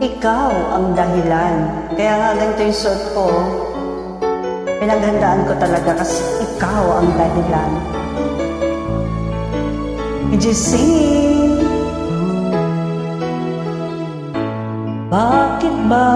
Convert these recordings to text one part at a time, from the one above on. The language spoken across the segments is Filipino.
ikaw ang dahilan. Kaya nga ganito yung suot ko. Pinaghandaan ko talaga kasi ikaw ang dahilan. Gising, bakit ba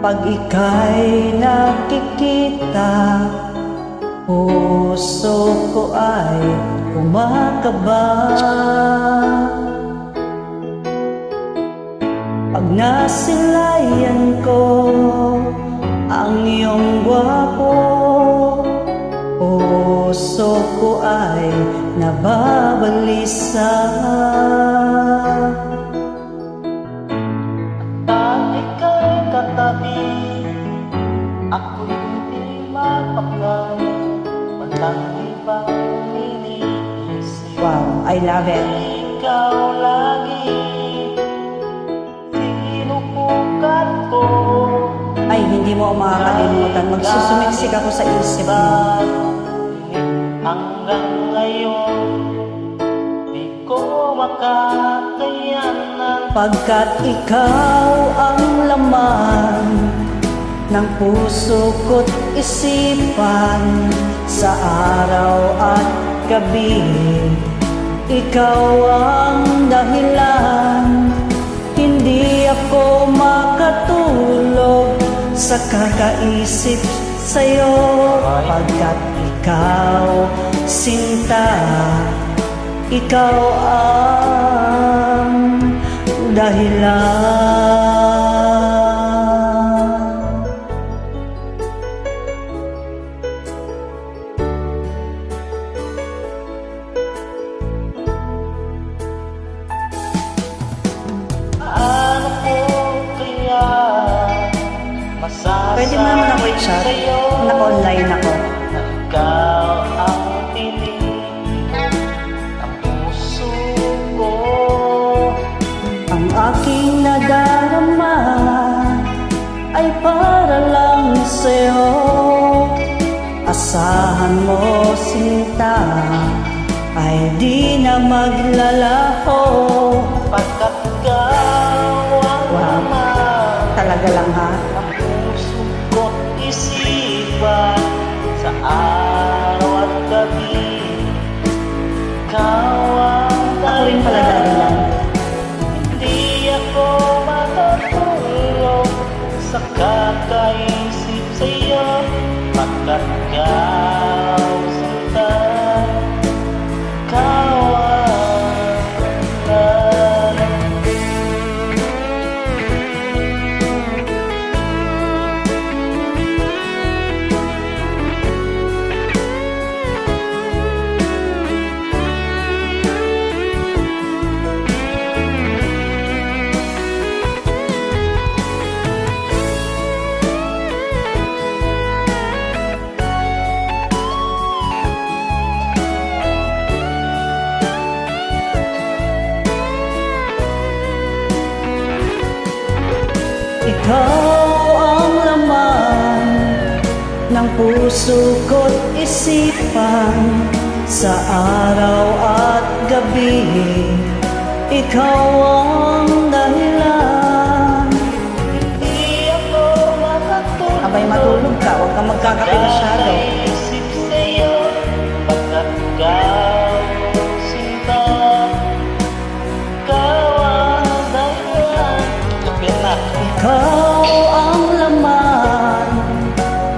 pag ika'y nakikita, puso ko ay kumakaba? Pag nasilayan ko ang iyong gwapo, puso ko ay nababalisa. Pag ika'y katabi Ako'y hindi mapaklan Walang ibang iniisip Wow, I love it. Ikaw lagi Ay, hindi mo makakalimutan. Magsusumiksik ako sa isip mo. Hanggang ngayon Di ko makakayanan Pagkat ikaw ang laman ng puso ko't isipan sa araw at gabi. Ikaw ang dahilan, hindi ako sa kakaisip sa'yo. Pagkat ikaw, sinta, ikaw ang dahilan. Pwede mo naman ako i-chat. Naka-online ako. ikaw ang piling ng puso ko Ang aking nadarama ay para lang sa'yo. Asahan mo, sinta, ay di na maglalaho. Sa kakaisip sa'yo Pagkat ikaw Ikaw ang laman ng puso ko't isipan sa araw at gabi. Ikaw ang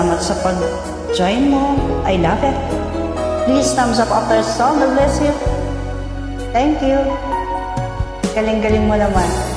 Salamat sa pag-join mo. I love it. Please thumbs up after song. God bless you. Thank you. Galing-galing mo naman.